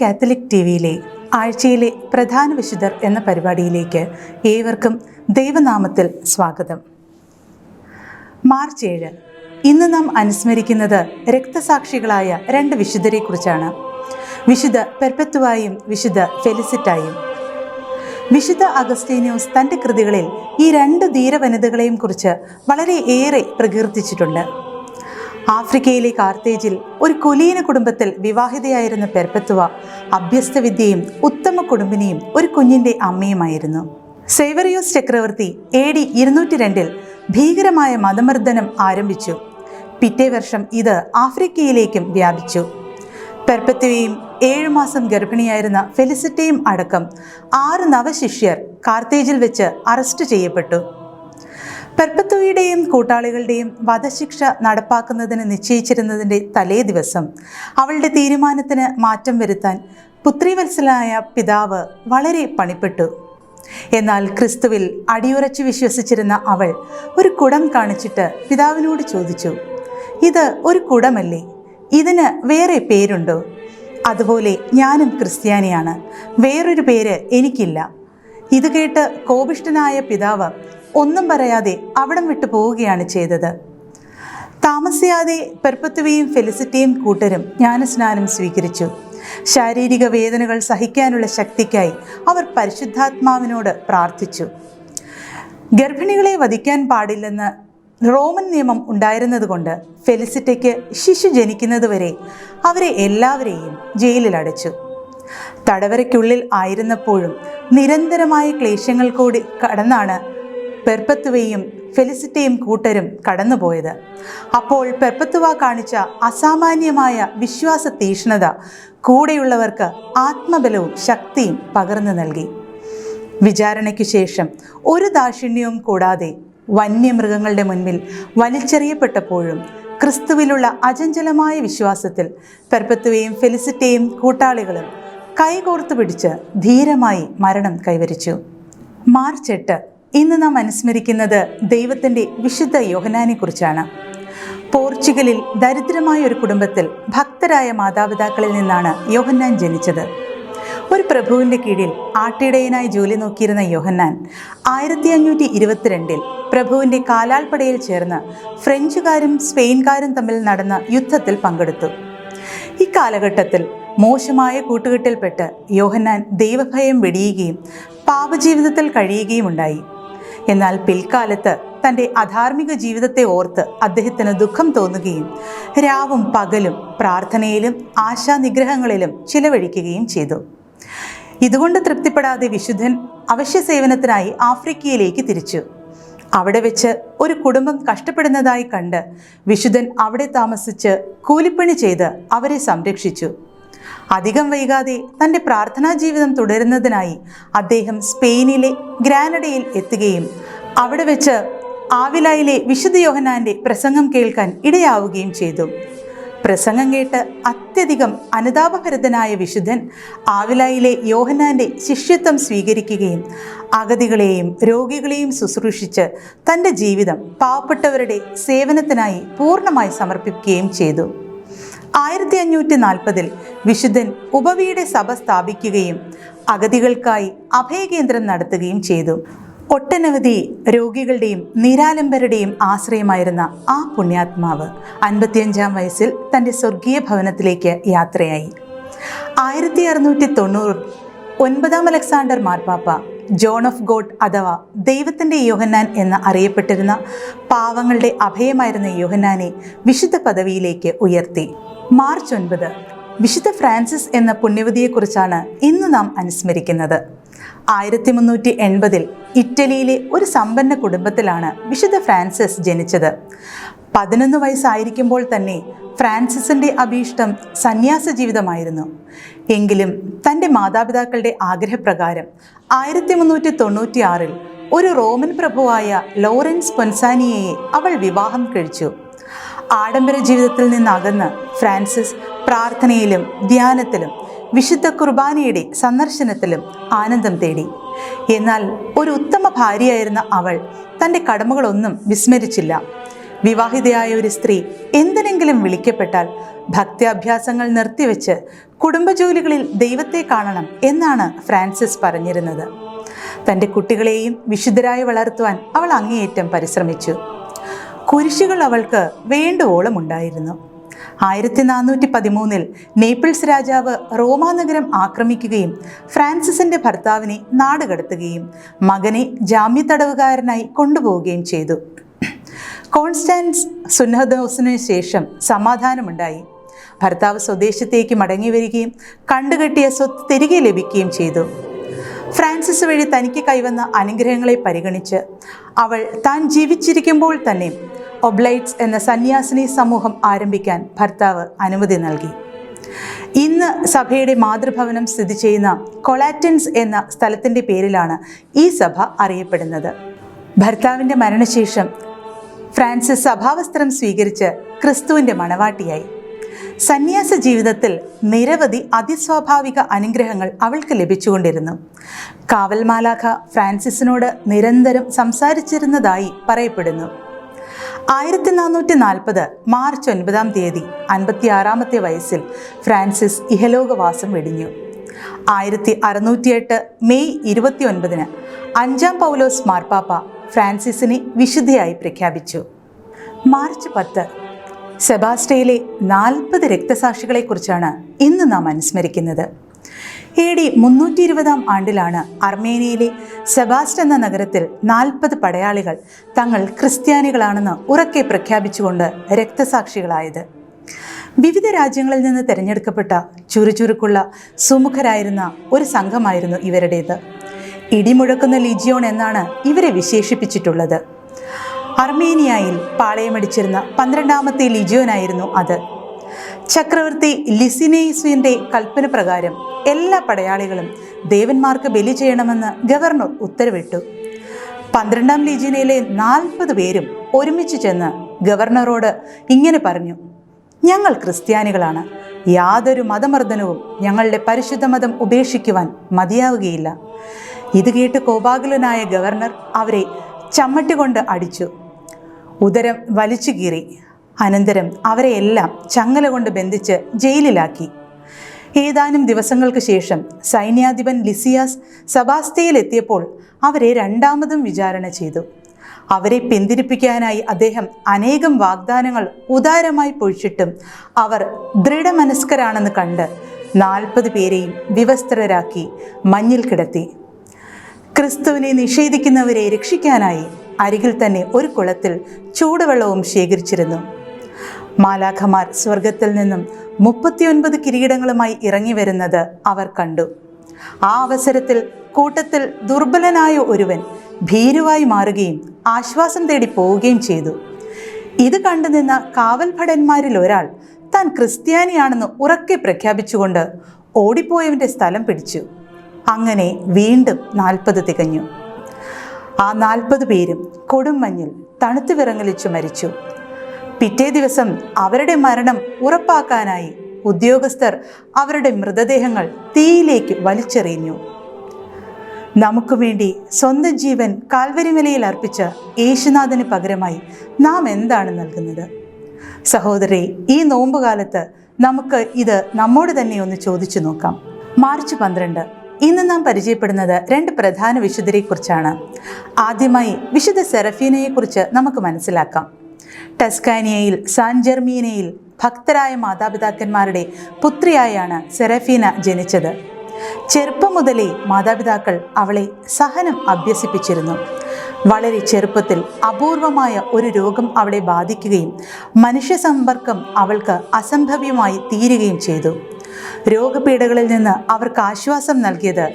Catholic T വിയിലെ ആഴ്ചയിലെ പ്രധാന വിശുദ്ധർ എന്ന പരിപാടിയിലേക്ക് ഏവർക്കും ദൈവനാമത്തിൽ സ്വാഗതം. മാർച്ച് ഏഴ്. ഇന്ന് നാം അനുസ്മരിക്കുന്നത് രക്തസാക്ഷികളായ രണ്ട് വിശുദ്ധരെക്കുറിച്ചാണ്. വിശുദ്ധ പെർപ്പത്തുവായും വിശുദ്ധ ഫെലിസിറ്റായും. വിശുദ്ധ അഗസ്റ്റീനിയോസ് തന്റെ കൃതികളിൽ ഈ രണ്ട് ധീരവനിതകളെയും കുറിച്ച് വളരെ ഏറെ പ്രകീർത്തിച്ചിട്ടുണ്ട്. ആഫ്രിക്കയിലെ കാർത്തേജിൽ ഒരു കുലീന കുടുംബത്തിൽ വിവാഹിതയായിരുന്ന പെർപ്പത്തുവ അഭ്യസ്തവിദ്യയും ഉത്തമ കുടുംബിനിയും ഒരു കുഞ്ഞിന്റെ അമ്മയുമായിരുന്നു. സേവറിയോസ് ചക്രവർത്തി എ ഡി ഇരുന്നൂറ്റി രണ്ടിൽ ഭീകരമായ മതമർദ്ദനം ആരംഭിച്ചു. പിറ്റേ വർഷം ഇത് ആഫ്രിക്കയിലേക്കും വ്യാപിച്ചു. പെർപ്പത്തുവയും ഏഴുമാസം ഗർഭിണിയായിരുന്ന ഫെലിസിറ്റയും അടക്കം ആറ് നവശിഷ്യർ കാർത്തേജിൽ വെച്ച് അറസ്റ്റ് ചെയ്യപ്പെട്ടു. പെർപ്പത്തുവയുടെയും കൂട്ടാളികളുടെയും വധശിക്ഷ നടപ്പാക്കുന്നതിന് നിശ്ചയിച്ചിരുന്നതിന്റെ തലേ ദിവസം അവളുടെ തീരുമാനത്തിന് മാറ്റം വരുത്താൻ പുത്രിവത്സലായ പിതാവ് വളരെ പണിപ്പെട്ടു. എന്നാൽ ക്രിസ്തുവിൽ അടിയുറച്ചു വിശ്വസിച്ചിരുന്ന അവൾ ഒരു കുടം കാണിച്ചിട്ട് പിതാവിനോട് ചോദിച്ചു ഇത് ഒരു കുടമല്ലേ? ഇതിന് വേറെ പേരുണ്ടോ? അതുപോലെ ഞാനും ക്രിസ്ത്യാനിയാണ്. വേറൊരു പേര് എനിക്കില്ല. ഇത് കേട്ട് കോപിഷ്ഠനായ പിതാവ് ഒന്നും പറയാതെ അവിടം വിട്ടു പോവുകയാണ് ചെയ്തത്. താമസിയാതെ പെർപ്പത്തുവയും ഫെലിസിറ്റിയും കൂട്ടരും ജ്ഞാനസ്നാനം സ്വീകരിച്ചു. ശാരീരിക വേദനകൾ സഹിക്കാനുള്ള ശക്തിക്കായി അവർ പരിശുദ്ധാത്മാവിനോട് പ്രാർത്ഥിച്ചു. ഗർഭിണികളെ വധിക്കാൻ പാടില്ലെന്ന് റോമൻ നിയമം ഉണ്ടായിരുന്നതുകൊണ്ട് ഫെലിസിറ്റയ്ക്ക് ശിശു ജനിക്കുന്നതുവരെ അവരെ എല്ലാവരെയും ജയിലിൽ അടച്ചു തടവരയ്ക്കുള്ളിൽ ആയിരുന്നപ്പോഴും നിരന്തരമായ ക്ലേശങ്ങൾ കൂടി കടന്നാണ് പെർപ്പത്തുവയും ഫെലിസിറ്റയും കൂട്ടരും കടന്നുപോയത്. അപ്പോൾ പെർപ്പത്തുവ കാണിച്ച അസാമാന്യമായ വിശ്വാസ തീഷ്ണത കൂടെയുള്ളവർക്ക് ആത്മബലവും ശക്തിയും പകർന്നു നൽകി. വിചാരണയ്ക്കു ശേഷം ഒരു ദാക്ഷിണ്യവും കൂടാതെ വന്യമൃഗങ്ങളുടെ മുൻപിൽ വലിച്ചെറിയപ്പെട്ടപ്പോഴും ക്രിസ്തുവിലുള്ള അചഞ്ചലമായ വിശ്വാസത്തിൽ പെർപ്പത്തുവയും ഫെലിസിറ്റയും കൂട്ടാളികളും കൈകോർത്തു പിടിച്ച് ധീരമായി മരണം കൈവരിച്ചു. മാർച്ച് എട്ട് ഇന്ന് നാം അനുസ്മരിക്കുന്നത് ദൈവത്തിന്റെ വിശുദ്ധ യോഹനാനെ കുറിച്ചാണ് പോർച്ചുഗലിൽ ദരിദ്രമായ ഒരു കുടുംബത്തിൽ ഭക്തരായ മാതാപിതാക്കളിൽ നിന്നാണ് യോഹന്നാൻ ജനിച്ചത്. ഒരു പ്രഭുവിന്റെ കീഴിൽ ആട്ടിടയനായി ജോലി നോക്കിയിരുന്ന യോഹന്നാൻ ആയിരത്തി അഞ്ഞൂറ്റി ഇരുപത്തിരണ്ടിൽ പ്രഭുവിന്റെ കാലാൾപ്പടയിൽ ചേർന്ന് ഫ്രഞ്ചുകാരും സ്പെയിൻകാരും തമ്മിൽ നടന്ന യുദ്ധത്തിൽ പങ്കെടുത്തു. ഈ കാലഘട്ടത്തിൽ മോശമായ കൂട്ടുകെട്ടിൽപ്പെട്ട് യോഹന്നാൻ ദൈവഭയം വെടിയുകയും പാപജീവിതത്തിൽ കഴിയുകയും ഉണ്ടായി എന്നാൽ പിൽക്കാലത്ത് തന്റെ അധാർമിക ജീവിതത്തെ ഓർത്ത് അദ്ദേഹത്തിന് ദുഃഖം തോന്നുകയും രാവും പകലും പ്രാർത്ഥനയിലും ആശാനിഗ്രഹങ്ങളിലും ചിലവഴിക്കുകയും ചെയ്തു. ഇതുകൊണ്ട് തൃപ്തിപ്പെടാതെ വിശുദ്ധൻ അവശ്യ സേവനത്തിനായി ആഫ്രിക്കയിലേക്ക് തിരിച്ചു. അവിടെ വെച്ച് ഒരു കുടുംബം കഷ്ടപ്പെടുന്നതായി കണ്ട് വിശുദ്ധൻ അവിടെ താമസിച്ച് കൂലിപ്പണി ചെയ്ത് അവരെ സംരക്ഷിച്ചു. അധികം വൈകാതെ തന്റെ പ്രാർത്ഥനാ ജീവിതം തുടരുന്നതിനായി അദ്ദേഹം സ്പെയിനിലെ ഗ്രാനഡയിൽ എത്തുകയും അവിടെ വെച്ച് ആവിലായിലെ വിശുദ്ധ യോഹനാന്റെ പ്രസംഗം കേൾക്കാൻ ഇടയാവുകയും ചെയ്തു. പ്രസംഗം കേട്ട് അത്യധികം അനുതാപഭരിതനായ വിശുദ്ധൻ ആവിലായിലെ യോഹനാന്റെ ശിഷ്യത്വം സ്വീകരിക്കുകയും അഗതികളെയും രോഗികളെയും ശുശ്രൂഷിച്ച് തന്റെ ജീവിതം പാവപ്പെട്ടവരുടെ സേവനത്തിനായി പൂർണമായി സമർപ്പിക്കുകയും ചെയ്തു. ആയിരത്തി അഞ്ഞൂറ്റി നാൽപ്പതിൽ വിശുദ്ധൻ ഉപവിയുടെ സഭ സ്ഥാപിക്കുകയും അഗതികൾക്കായി അഭയകേന്ദ്രം നടത്തുകയും ചെയ്തു. ഒട്ടനവധി രോഗികളുടെയും നിരാലംബരുടെയും ആശ്രയമായിരുന്ന ആ പുണ്യാത്മാവ് അൻപത്തിയഞ്ചാം വയസ്സിൽ തന്റെ സ്വർഗീയ ഭവനത്തിലേക്ക് യാത്രയായി. ആയിരത്തി അറുന്നൂറ്റി തൊണ്ണൂറിൽ ഒൻപതാം അലക്സാണ്ടർ മാർപ്പാപ്പ ജോൺ ഓഫ് ഗോഡ് അഥവാ ദൈവത്തിന്റെ യോഹന്നാൻ എന്ന് അറിയപ്പെട്ടിരുന്ന പാവങ്ങളുടെ അഭയമായിരുന്ന യോഹന്നാനെ വിശുദ്ധ പദവിയിലേക്ക് ഉയർത്തി. മാർച്ച് ഒൻപത് വിശുദ്ധ ഫ്രാൻസിസ് എന്ന പുണ്യവതിയെക്കുറിച്ചാണ് ഇന്ന് നാം അനുസ്മരിക്കുന്നത്. ആയിരത്തി മുന്നൂറ്റി എൺപതിൽ ഇറ്റലിയിലെ ഒരു സമ്പന്ന കുടുംബത്തിലാണ് വിശുദ്ധ ഫ്രാൻസിസ് ജനിച്ചത്. പതിനൊന്ന് വയസ്സായിരിക്കുമ്പോൾ തന്നെ ഫ്രാൻസിസിന്റെ അഭീഷ്ടം സന്യാസ ജീവിതമായിരുന്നു. എങ്കിലും തന്റെ മാതാപിതാക്കളുടെ ആഗ്രഹപ്രകാരം ആയിരത്തി മുന്നൂറ്റി തൊണ്ണൂറ്റിയാറിൽ ഒരു റോമൻ പ്രഭുവായ ലോറൻസ് പൊൻസാനിയയെ അവൾ വിവാഹം കഴിച്ചു. ആഡംബര ജീവിതത്തിൽ നിന്നകന്ന് ഫ്രാൻസിസ് പ്രാർത്ഥനയിലും ധ്യാനത്തിലും വിശുദ്ധ കുർബാനയുടെ സന്ദർശനത്തിലും ആനന്ദം തേടി. എന്നാൽ ഒരു ഉത്തമ ഭാര്യയായിരുന്ന അവൾ തന്റെ കടമകളൊന്നും വിസ്മരിച്ചില്ല. വിവാഹിതയായ ഒരു സ്ത്രീ എന്തിനെങ്കിലും വിളിക്കപ്പെട്ടാൽ ഭക്ത്യാഭ്യാസങ്ങൾ നിർത്തിവെച്ച് കുടുംബജോലികളിൽ ദൈവത്തെ കാണണം എന്നാണ് ഫ്രാൻസിസ് പറഞ്ഞിരുന്നത്. തന്റെ കുട്ടികളെയും വിശുദ്ധരായി വളർത്തുവാൻ അവൾ അങ്ങേയറ്റം പരിശ്രമിച്ചു. കുരിശുകൾ അവൾക്ക് വേണ്ടുവോളം ഉണ്ടായിരുന്നു. ആയിരത്തി നാനൂറ്റി പതിമൂന്നിൽ നേപ്പിൾസ് രാജാവ് റോമാനഗരം ആക്രമിക്കുകയും ഫ്രാൻസിസിന്റെ ഭർത്താവിനെ നാടുകടത്തുകയും മകനെ ജാമ്യത്തടവുകാരനായി കൊണ്ടുപോവുകയും ചെയ്തു. കോൺസ്റ്റാൻസ് സുന്നഹദോസിനു ശേഷം സമാധാനമുണ്ടായി. ഭർത്താവ് സ്വദേശത്തേക്ക് മടങ്ങി വരികയും കണ്ടുകെട്ടിയ സ്വത്ത് തിരികെ ലഭിക്കുകയും ചെയ്തു. ഫ്രാൻസിസ് വഴി തനിക്ക് കൈവന്ന അനുഗ്രഹങ്ങളെ പരിഗണിച്ച് അവൾ താൻ ജീവിച്ചിരിക്കുമ്പോൾ തന്നെ ഒബ്ലൈറ്റ്സ് എന്ന സന്യാസിനി സമൂഹം ആരംഭിക്കാൻ ഭർത്താവ് അനുമതി നൽകി. ഇന്ന് സഭയുടെ മാതൃഭവനം സ്ഥിതി ചെയ്യുന്ന കൊളാറ്റൻസ് എന്ന സ്ഥലത്തിന്റെ പേരിലാണ് ഈ സഭ അറിയപ്പെടുന്നത്. ഭർത്താവിന്റെ മരണശേഷം ഫ്രാൻസിസ് സഭാവസ്ത്രം സ്വീകരിച്ച് ക്രിസ്തുവിന്റെ മണവാട്ടിയായി. സന്യാസ ജീവിതത്തിൽ നിരവധി അതിസ്വാഭാവിക അനുഗ്രഹങ്ങൾ അവൾക്ക് ലഭിച്ചുകൊണ്ടിരുന്നു. കാവൽമാലാഖ ഫ്രാൻസിസിനോട് നിരന്തരം സംസാരിച്ചിരുന്നതായി പറയപ്പെടുന്നു. ആയിരത്തി നാനൂറ്റി നാൽപ്പത് മാർച്ച് ഒൻപതാം തീയതി അൻപത്തിയാറാമത്തെ വയസ്സിൽ ഫ്രാൻസിസ് ഇഹലോകവാസം വെടിഞ്ഞു. ആയിരത്തി അറുന്നൂറ്റിയെട്ട് മെയ് ഇരുപത്തി ഒൻപതിന് അഞ്ചാം പൗലോസ് മാർപ്പാപ്പ ഫ്രാൻസിസിനെ വിശുദ്ധയായി പ്രഖ്യാപിച്ചു. മാർച്ച് പത്ത് സെബാസ്റ്റയിലെ നാൽപ്പത് രക്തസാക്ഷികളെക്കുറിച്ചാണ് ഇന്ന് നാം അനുസ്മരിക്കുന്നത്. എ ഡി മുന്നൂറ്റി ഇരുപതാം ആണ്ടിലാണ് അർമേനിയയിലെ സെബാസ്റ്റ് എന്ന നഗരത്തിൽ നാൽപ്പത് പടയാളികൾ തങ്ങൾ ക്രിസ്ത്യാനികളാണെന്ന് ഉറക്കെ പ്രഖ്യാപിച്ചുകൊണ്ട് രക്തസാക്ഷികളായത്. വിവിധ രാജ്യങ്ങളിൽ നിന്ന് തിരഞ്ഞെടുക്കപ്പെട്ട ചുരുചുരുക്കുള്ള സുമുഖരായിരുന്ന ഒരു സംഘമായിരുന്നു ഇവരുടേത്. ഇടിമുഴക്കുന്ന ലിജിയോൺ എന്നാണ് ഇവരെ വിശേഷിപ്പിച്ചിട്ടുള്ളത്. അർമേനിയയിൽ പാളയമടിച്ചിരുന്ന പന്ത്രണ്ടാമത്തെ ലിജിയോനായിരുന്നു അത്. ചക്രവർത്തി ലിസിനേസുവിന്റെ കൽപ്പന പ്രകാരം എല്ലാ പടയാളികളും ദേവന്മാർക്ക് ബലി ചെയ്യണമെന്ന് ഗവർണർ ഉത്തരവിട്ടു. പന്ത്രണ്ടാം ലീജിയനിലെ നാൽപ്പത് പേരും ഒരുമിച്ച് ചെന്ന് ഗവർണറോട് ഇങ്ങനെ പറഞ്ഞു ഞങ്ങൾ ക്രിസ്ത്യാനികളാണ്. യാതൊരു മതമർദ്ദനവും ഞങ്ങളുടെ പരിശുദ്ധ മതം ഉപേക്ഷിക്കുവാൻ മതിയാവുകയില്ല. ഇത് കേട്ട് കോപാകുലനായ ഗവർണർ അവരെ ചമ്മട്ടി കൊണ്ട് അടിച്ചു. ഉദരം വലിച്ചു കീറി. അനന്തരം അവരെയെല്ലാം ചങ്ങല കൊണ്ട് ബന്ധിച്ച് ജയിലിലാക്കി. ഏതാനും ദിവസങ്ങൾക്ക് ശേഷം സൈന്യാധിപൻ ലിസിയാസ് സബാസ്തയിലെത്തിയപ്പോൾ അവരെ രണ്ടാമതും വിചാരണ ചെയ്തു. അവരെ പിന്തിരിപ്പിക്കാനായി അദ്ദേഹം അനേകം വാഗ്ദാനങ്ങൾ ഉദാരമായി പൊഴിച്ചിട്ടും അവർ ദൃഢമനസ്കരാണെന്ന് കണ്ട് നാൽപ്പത് പേരെയും വിവസ്ത്രരാക്കി മഞ്ഞിൽ കിടത്തി. ക്രിസ്തുവിനെ നിഷേധിക്കുന്നവരെ രക്ഷിക്കാനായി അരികിൽ തന്നെ ഒരു കുളത്തിൽ ചൂടുവെള്ളവും ശേഖരിച്ചിരുന്നു. മാലാഖമാർ സ്വർഗത്തിൽ നിന്നും മുപ്പത്തിയൊൻപത് കിരീടങ്ങളുമായി ഇറങ്ങി വരുന്നത് അവർ കണ്ടു. ആ അവസരത്തിൽ കൂട്ടത്തിൽ ദുർബലനായ ഒരുവൻ ഭീരുവായി മാറുകയും ആശ്വാസം തേടി പോവുകയും ചെയ്തു. ഇത് കണ്ടുനിന്ന കാവൽഭടന്മാരിൽ ഒരാൾ താൻ ക്രിസ്ത്യാനിയാണെന്ന് ഉറക്കെ പ്രഖ്യാപിച്ചുകൊണ്ട് ഓടിപ്പോയവന്റെ സ്ഥലം പിടിച്ചു. അങ്ങനെ വീണ്ടും നാൽപ്പത് തികഞ്ഞു. ആ നാൽപ്പത് പേരും കൊടുമഞ്ഞിൽ തണുത്തു വിറങ്ങലിച്ചു മരിച്ചു. പിറ്റേ ദിവസം അവരുടെ മരണം ഉറപ്പാക്കാനായി ഉദ്യോഗസ്ഥർ അവരുടെ മൃതദേഹങ്ങൾ തീയിലേക്ക് വലിച്ചെറിഞ്ഞു. നമുക്ക് വേണ്ടി സ്വന്തം ജീവൻ കാൽവരിമലയിൽ അർപ്പിച്ച യേശുനാഥന് പകരമായി നാം എന്താണ് നൽകുന്നത്? സഹോദരി ഈ നോമ്പുകാലത്ത് നമുക്ക് ഇത് നമ്മോട് തന്നെ ഒന്ന് ചോദിച്ചു നോക്കാം. മാർച്ച് പന്ത്രണ്ട്. ഇന്ന് നാം പരിചയപ്പെടുന്നത് രണ്ട് പ്രധാന വിശുദ്ധരെക്കുറിച്ചാണ്. ആദ്യമായി വിശുദ്ധ സെറഫീനയെക്കുറിച്ച് നമുക്ക് മനസ്സിലാക്കാം. ടസ്കാനിയയിൽ സാൻജർമീനയിൽ ഭക്തരായ മാതാപിതാക്കന്മാരുടെ പുത്രിയായാണ് സെറഫീന ജനിച്ചത്. ചെറുപ്പം മുതലേ മാതാപിതാക്കൾ അവളെ സഹനം അഭ്യസിപ്പിച്ചിരുന്നു. വളരെ ചെറുപ്പത്തിൽ അപൂർവമായ ഒരു രോഗം അവളെ ബാധിക്കുകയും മനുഷ്യ സമ്പർക്കം അവൾക്ക് അസംഭവ്യമായി തീരുകയും ചെയ്തു. രോഗപീഠകളിൽ നിന്ന് അവർക്ക് ആശ്വാസം നൽകിയത്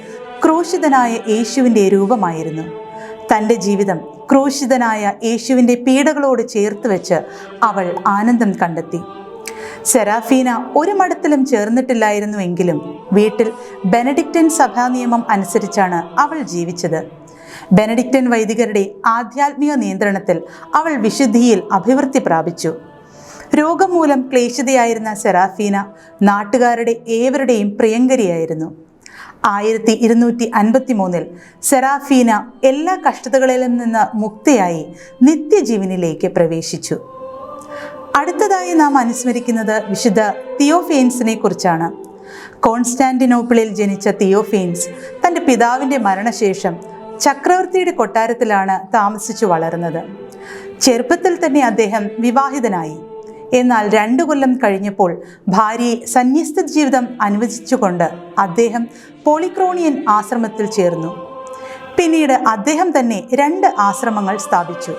ക്രൂശിതനായ യേശുവിന്റെ രൂപമായിരുന്നു. തന്റെ ജീവിതം ക്രൂശിതനായ യേശുവിന്റെ പീഡകളോട് ചേർത്ത് വെച്ച് അവൾ ആനന്ദം കണ്ടെത്തി. സെറാഫീന ഒരു മഠത്തിലും ചേർന്നിട്ടില്ലായിരുന്നുവെങ്കിലും വീട്ടിൽ ബെനഡിക്റ്റൻ സഭാ നിയമം അനുസരിച്ചാണ് അവൾ ജീവിച്ചത്. ബെനഡിക്റ്റൻ വൈദികരുടെ ആധ്യാത്മിക നിയന്ത്രണത്തിൽ അവൾ വിശുദ്ധിയിൽ അഭിവൃദ്ധി പ്രാപിച്ചു. രോഗം മൂലം ക്ലേശിതയായിരുന്ന സെറാഫീന നാട്ടുകാരുടെ ഏവരുടെയും പ്രിയങ്കരിയായിരുന്നു. ആയിരത്തി ഇരുന്നൂറ്റി അൻപത്തി മൂന്നിൽ സെറാഫീന എല്ലാ കഷ്ടതകളിൽ നിന്ന് മുക്തിയായി നിത്യജീവനിലേക്ക് പ്രവേശിച്ചു. അടുത്തതായി നാം അനുസ്മരിക്കുന്നത് വിശുദ്ധ തിയോഫെയിൻസിനെ കുറിച്ചാണ്. കോൺസ്റ്റാന്റിനോപ്പിളിൽ ജനിച്ച തിയോഫെയിൻസ് തന്റെ പിതാവിന്റെ മരണശേഷം ചക്രവർത്തിയുടെ കൊട്ടാരത്തിലാണ് താമസിച്ചു വളർന്നത്. ചെറുപ്പത്തിൽ തന്നെ അദ്ദേഹം വിവാഹിതനായി. എന്നാൽ രണ്ടു കൊല്ലം കഴിഞ്ഞപ്പോൾ ഭാര്യയെ സന്യസ്ത ജീവിതം അനുവദിച്ചുകൊണ്ട് അദ്ദേഹം പോളിക്രോണിയൻ ആശ്രമത്തിൽ ചേർന്നു. പിന്നീട് അദ്ദേഹം തന്നെ രണ്ട് ആശ്രമങ്ങൾ സ്ഥാപിച്ചു.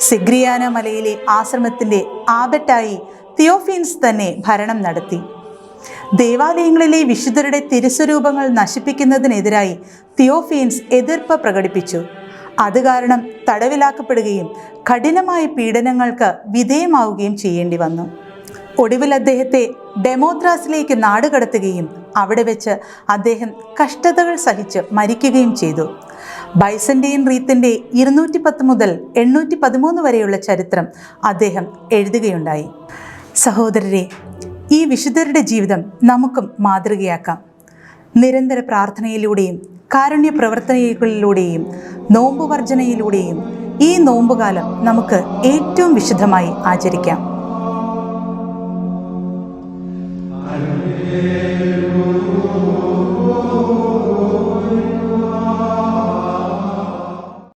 സിഗ്രിയാന മലയിലെ ആശ്രമത്തിന്റെ ആബറ്റായി തിയോഫീൻസ് തന്നെ ഭരണം നടത്തി. ദേവാലയങ്ങളിലെ വിശുദ്ധരുടെ തിരുസ്വരൂപങ്ങൾ നശിപ്പിക്കുന്നതിനെതിരായി തിയോഫീൻസ് എതിർപ്പ് പ്രകടിപ്പിച്ചു. അത് കാരണം തടവിലാക്കപ്പെടുകയും കഠിനമായ പീഡനങ്ങൾക്ക് വിധേയമാവുകയും ചെയ്യേണ്ടി വന്നു. ഒടുവിൽ അദ്ദേഹത്തെ ഡെമോത്രാസിലേക്ക് നാടുകടത്തുകയും അവിടെ വെച്ച് അദ്ദേഹം കഷ്ടതകൾ സഹിച്ച് മരിക്കുകയും ചെയ്തു. ബൈസന്റെയും റീത്തിന്റെ ഇരുന്നൂറ്റി പത്ത് മുതൽ എണ്ണൂറ്റി പതിമൂന്ന് വരെയുള്ള ചരിത്രം അദ്ദേഹം എഴുതുകയുണ്ടായി. സഹോദരരെ ഈ വിശുദ്ധരുടെ ജീവിതം നമുക്കും മാതൃകയാക്കാം. നിരന്തര പ്രാർത്ഥനയിലൂടെയും കാരുണ്യ പ്രവർത്തനങ്ങളിലൂടെയും നോമ്പുവർജനയിലൂടെയും ഈ നോമ്പുകാലം നമുക്ക് ഏറ്റവും വിശുദ്ധമായി ആചരിക്കാം.